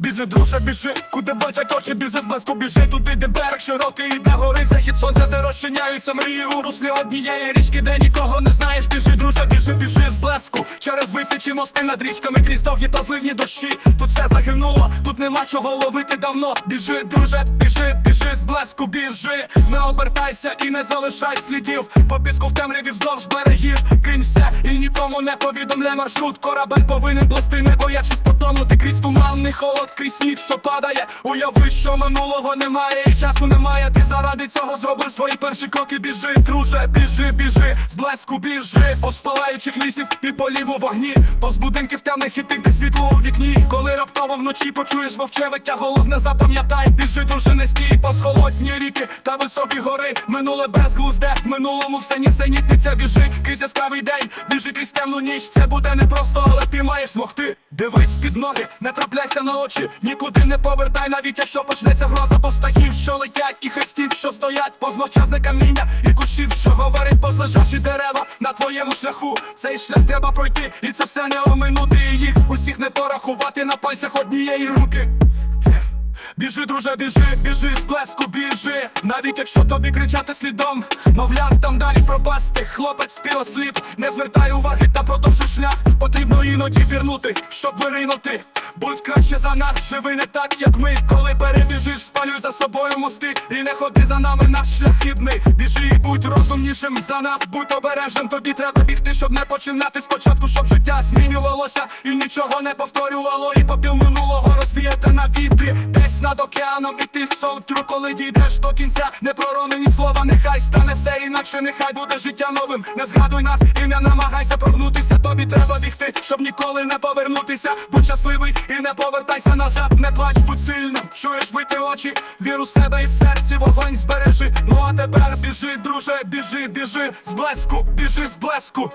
Біжи, друже, біжи, куди бачать очі, біжи з блеску, біжи. Туди, де берег широкий, і де гори захід сонця, де розчиняються мрії у руслі однієї річки, де нікого не знаєш, біжи, друже, біжи, біжи з блеску Через висячі мости над річками, крізь довгі та зливні дощі. Тут все загинуло, нема чого ловити давно. Біжи, друже, біжи, біжи з блеску, біжи. Не обертайся і не залишай слідів. По піску в темряві вздовж берегів. Кинь все і нікому не повідомляй маршрут. Корабель повинен пласти, не боячись потонути Крізь туманний холод, крізь ніч, що падає. Уяви, що минулого немає і часу немає. Ти заради цього зробиш свої перші кроки. Біжи, друже, біжи, біжи, з блеску біжи. Повз палаючих лісів і полів у вогні. Повз будинків темних і тих, де світло у вікні. Коли раптово вночі почуєш вовчевиття Головне запам'ятай, біжи, друже, не стій Повз ріки та високі гори. Минуле безглузде, минулому все нісенітниця Біжи, крізь яскравий день, біжи крізь темну ніч. Це буде непросто, але ти маєш змогти. Дивись під ноги, не трапляйся на очі. Нікуди не повертай, навіть якщо почнеться гроза Повстахів, що летять, і хрестів, що стоять Повз каміння і кущів, що говорить Повз лежачі дерева на твоєму шляху. Цей шлях треба пройти, і це все не оминути І їх. Усіх не порахувати на пальцях однієї руки Duncan. Біжи, друже, біжи, біжи з блеску, біжи. Навіть якщо тобі кричати слідом Мовляв, там далі пропасти. Хлопець, ти осліп, не звертай уваги та продовжуй шлях. Потрібно іноді вірнути, щоб виринути. Будь краще за нас, живи не так, як ми. Коли перебіжиш, спалюй за собою мости. І не ходи за нами наш шлях хідний Біжи і будь розумнішим за нас, будь обережним Тобі треба бігти, щоб не починати. Спочатку, щоб життя змінювалося І нічого не повторювало, і попіл минулого розвіяти над океаном і ти совтру, коли дійдеш до кінця. Не проронені слова, нехай стане все інакше, нехай буде життя новим. Не згадуй нас і не намагайся прогнутися. Тобі треба бігти, щоб ніколи не повернутися. Будь щасливий і не повертайся назад, не плач, будь сильним, чуєш вити очі, вір у себе і в серці вогонь збережи. Ну а тепер біжи, друже, біжи, біжи. З блеску, біжи з блеску.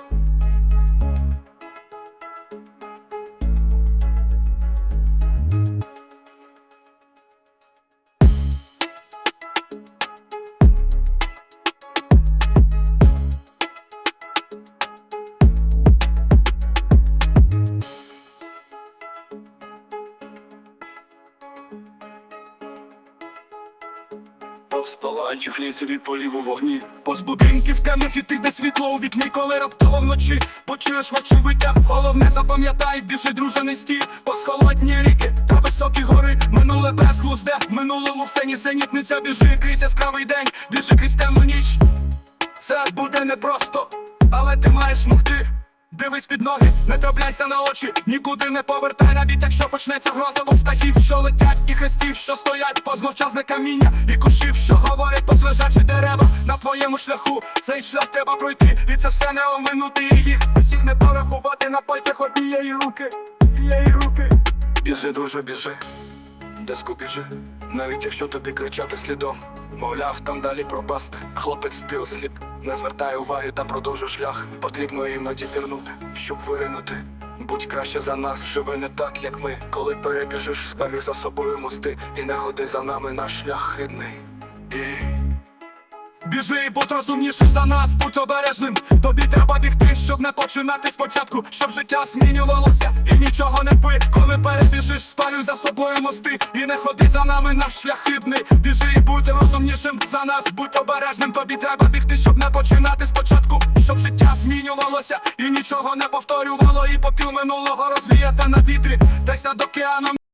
Повз палаючих лісів і полів у вогні? Повз будинків темних і тих, де світло у вікні, коли раптово вночі почуєш вочевиття Головне запам'ятай, біжи, друже, не стій Повз холодні ріки та високі гори. Минуле безглузде, в минулому все нісенітниця Біжи крізь яскравий день, біжи крізь темну ніч. Це буде непросто, але ти маєш могти Дивись під ноги, не трапляйся на очі, нікуди не повертай, навіть якщо почнеться гроза птахів, що летять, і хрестів, що стоять, позмовчазне каміння, і кущів, що говорять, позлежачі дерева на твоєму шляху. Цей шлях треба пройти, і це все не оминути і їх усіх не порахувати на пальцях однієї руки, однієї руки. Біжи, друже, біжи, деску біжи, навіть якщо тобі кричати слідом. Мовляв, там далі пропасти. Хлопець ти осліп, не звертай уваги та продовжуй шлях. Потрібно іноді пірнути, щоб виринути. Будь краще за нас, живи не так, як ми. Коли перебіжиш, спалюй за собою мости, і не ходи за нами наш шлях хидний. І... Біжи, будь розумнішим за нас, будь обережним. Тобі треба бігти, щоб не починати спочатку, щоб життя змінювалося і нічого не пи. Коли перебіжиш, спалюй за собою мости, і не ходи за нами наш шлях хибний. Біжи і будь розумнішим за нас, будь обережним. Тобі треба бігти, щоб не починати спочатку, щоб життя змінювалося і нічого не повторювало. І попіл минулого розвіяти на вітрі, десь над океаном.